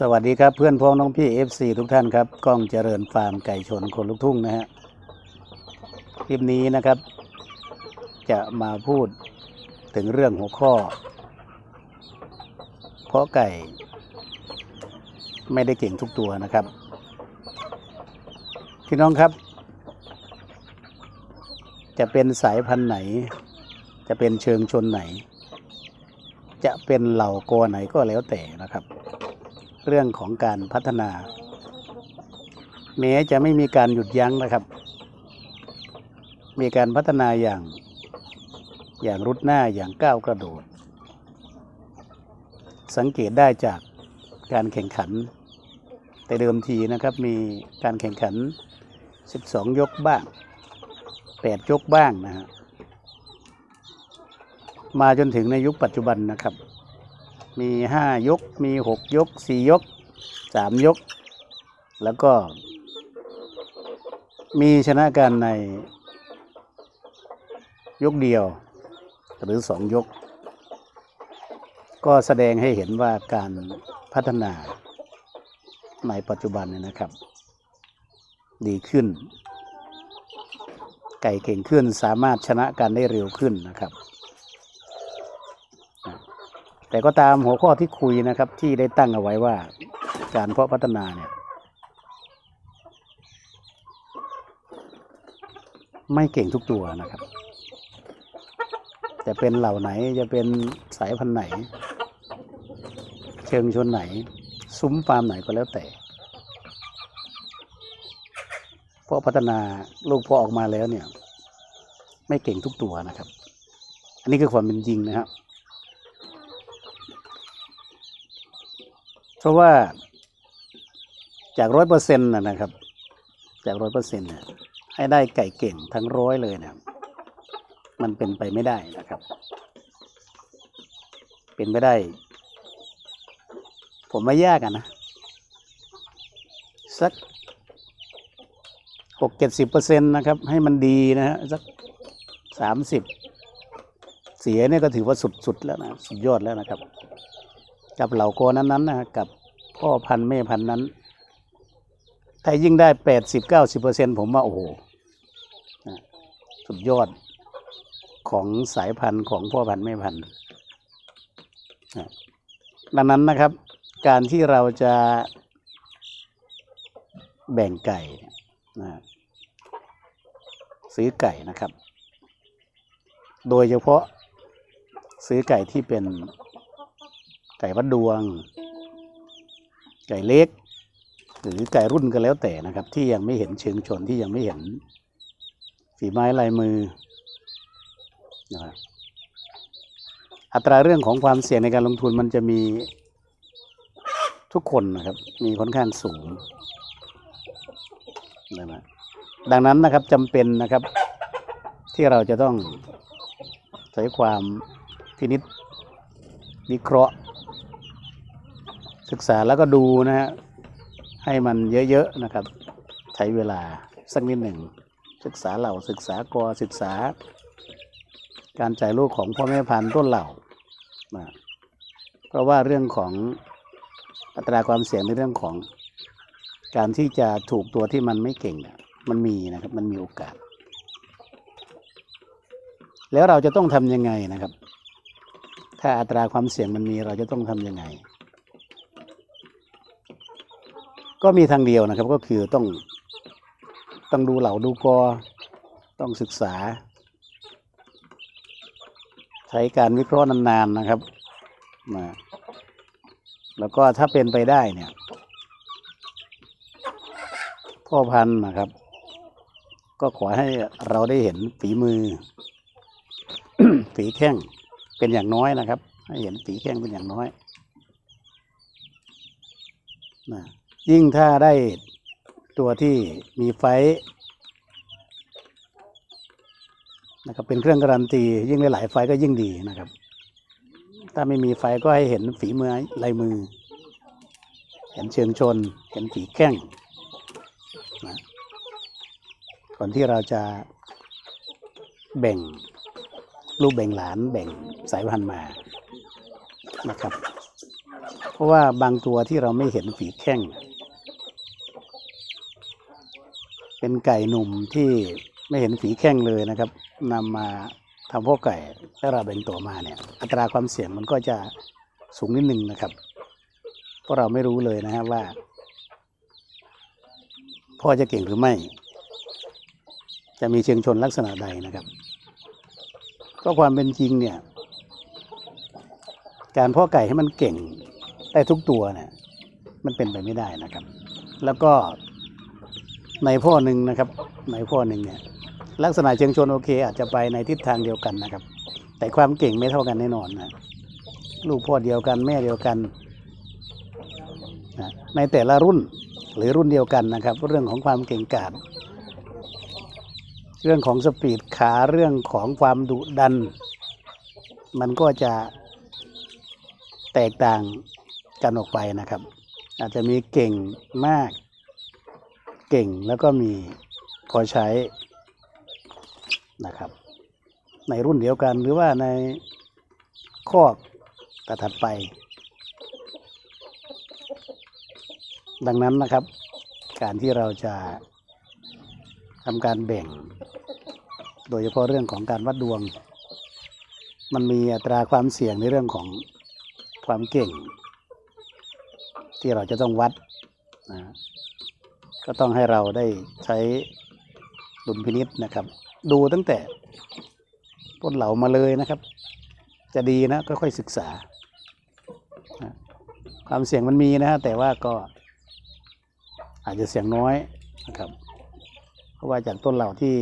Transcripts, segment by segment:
สวัสดีครับเพื่อนพ้องน้องพี่ FC ทุกท่านครับกล้องเจริญฟาร์มไก่ชนคนลูกทุ่งนะฮะคลิปนี้นะครับ จะมาพูดถึงเรื่องหัวข้อ เพราะไก่ ไม่ได้เก่งทุกตัวนะครับพี่น้องครับ จะเป็นสายพันธุ์ไหน จะเป็นเชิงชนไหน จะเป็นเหล่ากอไหนก็แล้วแต่นะครับ เรื่องของการพัฒนา แม้จะไม่มีการหยุดยั้งนะครับ มีการพัฒนาอย่าง อย่างรุดหน้าอย่างก้าวกระโดด สังเกตได้จากการแข่งขัน แต่เดิมทีนะครับมีการแข่งขัน 12 ยกบ้าง 8 ยกบ้างนะฮะมาจนถึงในยุคปัจจุบันนะครับ มีห้ายก มีหกยกสี่ยกสามยก แล้วก็ มีชนะกันในยกเดียว หรือสองยก ก็แสดงให้เห็นว่าการพัฒนาในปัจจุบันเนี่ยนะครับ ดีขึ้น ไก่เก่งขึ้นสามารถชนะกันได้เร็วขึ้นนะครับ แต่ก็ตามหัวข้อที่คุยนะครับ ที่ได้ตั้งเอาไว้ว่าการเพาะพัฒนาเนี่ย ไม่เก่งทุกตัวนะครับ จะเป็นเหล่าไหนจะเป็นสายพันธุ์ไหน เชิงชนไหน ซุ้มฟาร์มไหนก็แล้วแต่เพราะพัฒนาลูกพอออกมาแล้วเนี่ย ไม่เก่งทุกตัวนะครับ อันนี้คือความเป็นจริงนะครับ เพราะว่าจากร้อยเปอร์เซ็นต์นะครับ จากร้อยเปอร์เซ็นต์เนี่ยให้ได้ไก่เก่งทั้งร้อยเลยเนี่ยมันเป็นไปไม่ได้นะครับ เป็นไม่ได้ ผมไม่ยากอะนะ สักหกเจ็ดสิบเปอร์เซ็นต์นะครับ ให้มันดีนะฮะสักสามสิบเสียเนี่ยก็ถือว่าสุดๆแล้วนะ สุดยอดแล้วนะครับ กับเหล่าโกนั้นๆนะกับพ่อพันธุ์แม่พันธุ์นั้น ถ้ายิ่งได้แปดสิบเก้าสิบเปอร์เซ็นผมว่าโอ้โหสุดยอดของสายพันธุ์ของพ่อพันธุ์แม่พันธุ์ดังนั้นนะครับ การที่เราจะแบ่งไก่นะซื้อไก่นะครับ โดยเฉพาะซื้อไก่ที่เป็น ก่วัดดวง ไก่เล็ก หรือไก่รุ่นก็แล้วแต่นะครับ ที่ยังไม่เห็นเชิงชนที่ยังไม่เห็น ฝีไม้ลายมือนะครับอัตราเรื่องของความเสี่ยงในการลงทุนมันจะมีทุกคนนะครับ มีค่อนข้างสูงนะครับดังนั้นนะครับจำเป็นนะครับ ที่เราจะต้องใช้ความพินิษวิเคราะห์ ศึกษาแล้วก็ดูนะฮะให้มันเยอะๆนะครับ ใช้เวลาสักนิดหนึ่ง ศึกษาเหล่าศึกษากอศึกษา การจ่ายลูกของพ่อแม่พันธุ์ต้นเหล่านะเพราะว่าเรื่องของอัตราความเสี่ยงในเรื่องของการที่จะถูกตัวที่มันไม่เก่งเนี่ยมันมีนะครับมันมีโอกาส แล้วเราจะต้องทำยังไงนะครับ ถ้าอัตราความเสี่ยงมันมีเราจะต้องทำยังไง ก็มีทางเดียวนะครับ ก็คือต้องต้องดูเหล่าดูกอต้องศึกษา ใช้การวิเคราะห์นานๆนะครับมาแล้วก็ถ้าเป็นไปได้เนี่ย พ่อพันธุ์นะครับ ก็ขอให้เราได้เห็นฝีมือฝีแข้งเป็นอย่างน้อยนะครับ ให้เห็นฝีแข้งเป็นอย่างน้อยนะ ยิ่งถ้าได้ตัวที่มีไฟนะครับเป็นเครื่องการันตี ยิ่งได้หลายไฟก็ยิ่งดีนะครับ ถ้าไม่มีไฟก็ให้เห็นฝีมือลายมือ เห็นเชิงชน เห็นฝีแข้งนะก่อนที่เราจะแบ่งลูกแบ่งหลานแบ่งสายพันธุ์มานะครับ เพราะว่าบางตัวที่เราไม่เห็นฝีแข้ง เป็นไก่หนุ่มที่ไม่เห็นฝีแข้งเลยนะครับนำมาทำพวกไก่แล้วเราแบ่งตัวมาเนี่ย อัตราความเสี่ยงมันก็จะสูงนิดนึงนะครับ เพราะเราไม่รู้เลยนะครับว่า พ่อจะเก่งหรือไม่ จะมีเชิงชนลักษณะใดนะครับ ก็ความเป็นจริงเนี่ย การพ่อไก่ให้มันเก่งได้ทุกตัวเนี่ยมันเป็นไปไม่ได้นะครับ แล้วก็ ในพ่อหนึ่งนะครับ ในพ่อหนึ่งเนี่ยลักษณะเชิงชนโอเค อาจจะไปในทิศทางเดียวกันนะครับ แต่ความเก่งไม่เท่ากันแน่นอนนะลูกพ่อเดียวกันแม่เดียวกันนะในแต่ละรุ่นหรือรุ่นเดียวกันนะครับ เรื่องของความเก่งกาจเรื่องของสปีดขาเรื่องของความดุดัน มันก็จะแตกต่างกันออกไปนะครับ อาจจะมีเก่งมาก เก่งแล้วก็มีพอใช้นะครับ ในรุ่นเดียวกันหรือว่าในข้อกถัดไป ดังนั้นนะครับ การที่เราจะทำการแบ่ง โดยเฉพาะเรื่องของการวัดดวง มันมีอัตราความเสี่ยงในเรื่องของความเก่ง ที่เราจะต้องวัดนะ ก็ต้องให้เราได้ใช้ดุลพินิษนะครับ ดูตั้งแต่ต้นเหลามาเลยนะครับ จะดีนะค่อยๆศึกษา ความเสี่ยงมันมีนะฮะแต่ว่าก็อาจจะเสี่ยงน้อยนะครับ เพราะว่าจากต้นเหล่าที่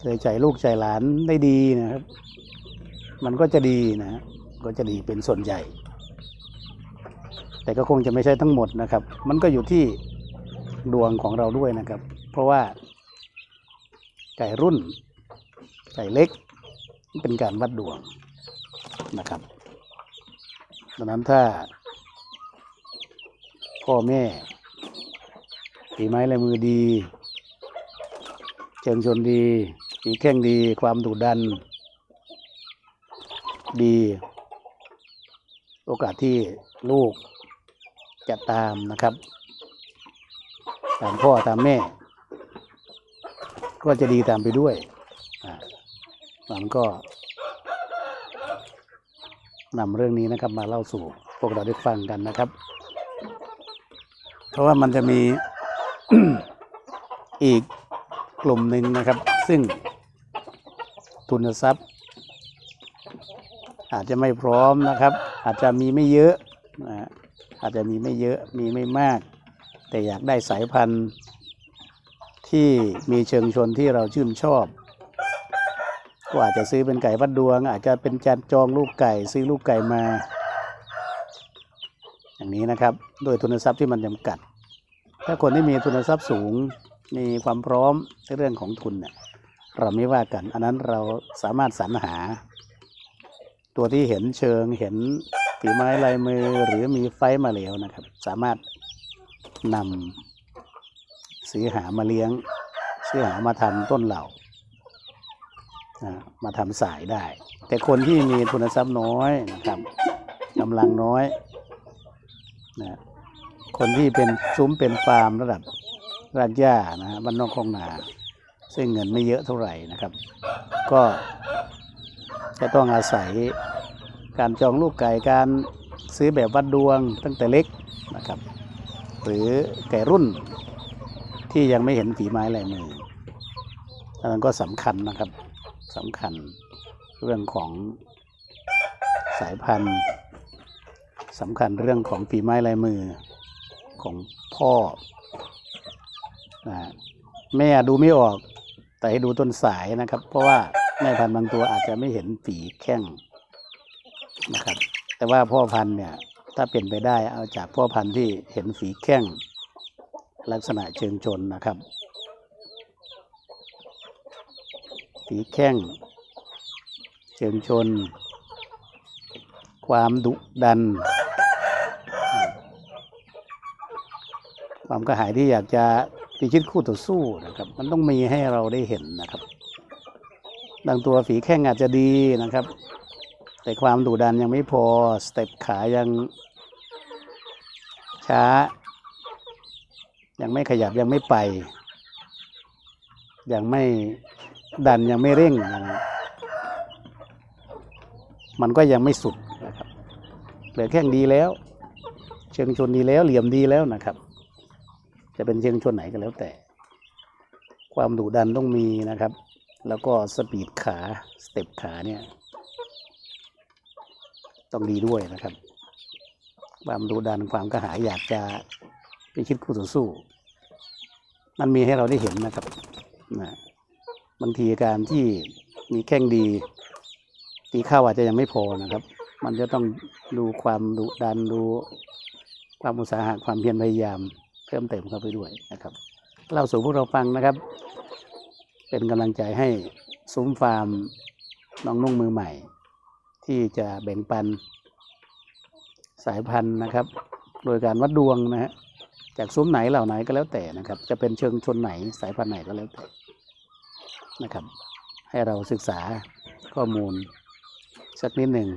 เคยใจลูกใจหลานได้ดีนะครับ มันก็จะดีนะก็จะดีเป็นส่วนใหญ่ แต่ก็คงจะไม่ใช่ทั้งหมดนะครับ มันก็อยู่ที่ดวงของเราด้วยนะครับ เพราะว่าไก่รุ่นไก่เล็กเป็นการวัดดวงนะครับดังนั้นถ้า พ่อแม่ฝีไม้ลายมือดี เชิงชนดีฝีแข้งดี ความดุดัน ดี โอกาสที่ลูก จะตามนะครับ ตามพ่อตามแม่ ก็จะดีตามไปด้วยมันก็นำเรื่องนี้นะครับมาเล่าสู่พวกเราได้ฟังกันนะครับ เพราะว่ามันจะมีอีกกลุ่มหนึ่งนะครับ ซึ่งทุนทรัพย์ อาจจะไม่พร้อมนะครับ อาจจะมีไม่เยอะนะ อาจจะมีไม่เยอะมีไม่มาก แต่อยากได้สายพันธุ์ที่มีเชิงชนที่เราชื่นชอบ ก็อาจจะซื้อเป็นไก่วัดดวง อาจจะเป็นจานจองลูกไก่ซื้อลูกไก่มา อย่างนี้นะครับ โดยทุนทรัพย์ที่มันจำกัด ถ้าคนที่มีทุนทรัพย์สูงมีความพร้อมในเรื่องของทุนเนี่ยเราไม่ว่ากัน อันนั้นเราสามารถสรรหา ตัวที่เห็นเชิงเห็น ฝีไม้ลายมือหรือมีไฟมาแล้วนะครับ สามารถนำซื้อหามาเลี้ยง ซื้อหามาทำต้นเหล่ามาทำสายได้ แต่คนที่มีทุนทรัพย์น้อยนะครับกำลังน้อยนะคนที่เป็นซุ้มเป็นฟาร์มระดับรากหญ้านะฮะบ้านนอกคลองนา ซึ่งเงินไม่เยอะเท่าไหร่นะครับ ก็จะต้องอาศัย การจองลูกไก่การซื้อแบบวัดดวงตั้งแต่เล็กนะครับ หรือไก่รุ่นที่ยังไม่เห็นฝีไม้ลายมืออันนั้นก็สำคัญนะครับสำคัญเรื่องของสายพันธุ์สำคัญเรื่องของฝีไม้ลายมือของพ่อนะแม่ดูไม่ออกแต่ให้ดูต้นสายนะครับ เพราะว่าแม่พันธุ์บางตัวอาจจะไม่เห็นฝีแข้ง นะครับ แต่ว่าพ่อพันธุ์เนี่ยถ้าเป็นไปได้เอาจากพ่อพันธุ์ที่เห็นฝีแข้งลักษณะเชิงชนนะครับฝีแข้งเชิงชน ความดุดัน ความกระหายที่อยากจะพิชิตคู่ต่อสู้นะครับ มันต้องมีให้เราได้เห็นนะครับบางตัวฝีแข้งอาจจะดีนะครับ แต่ความดุดันยังไม่พอ สเต็ปขายังช้า ยังไม่ขยับยังไม่ไป ยังไม่ดันยังไม่เร่งนะครับมันก็ยังไม่สุดนะครับเหลือแข้งดีแล้ว เชิงชนดีแล้วเหลี่ยมดีแล้วนะครับ จะเป็นเชิงชนไหนก็แล้วแต่ ความดุดันต้องมีนะครับ แล้วก็สปีดขา สเต็ปขาเนี่ย ต้องดีด้วยนะครับ ความดุดันความกระหายอยากจะพิชิตคู่ต่อสู้ มันมีให้เราได้เห็นนะครับนะบางทีการที่มีแข้งดี ตีข้าวอาจจะยังไม่พอนะครับ มันจะต้องดูความดุดันดูความอุตสาหะความเพียรพยายาม เพิ่มเติมเข้าไปด้วยนะครับเล่าสู่พวกเราฟังนะครับ เป็นกำลังใจให้ซุ้มฟาร์มน้องนุ่งมือใหม่ ที่จะแบ่งปันสายพันธุ์นะครับ โดยการวัดดวงนะฮะจากซุ้มไหนเหล่าไหนก็แล้วแต่นะครับ จะเป็นเชิงชนไหนสายพันธุ์ไหนก็แล้วแต่นะครับ ให้เราศึกษาข้อมูลสักนิดหนึ่ง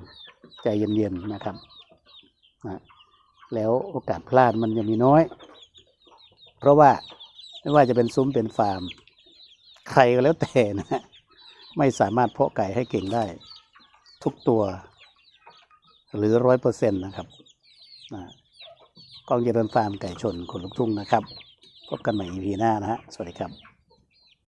ใจเย็นๆนะครับนะแล้วโอกาสพลาดมันยังมีน้อย เพราะว่าไม่ว่าจะเป็นซุ้มเป็นฟาร์ม ใครก็แล้วแต่นะฮะไม่สามารถเพาะไก่ให้เก่งได้ ทุกตัว หรือร้อยเปอร์เซ็นต์นะครับนะกองเยริญฟาร์มไก่ชนคนลุกทุ่งนะครับ พบกันใหม่ EP หน้านะฮะ สวัสดีครับ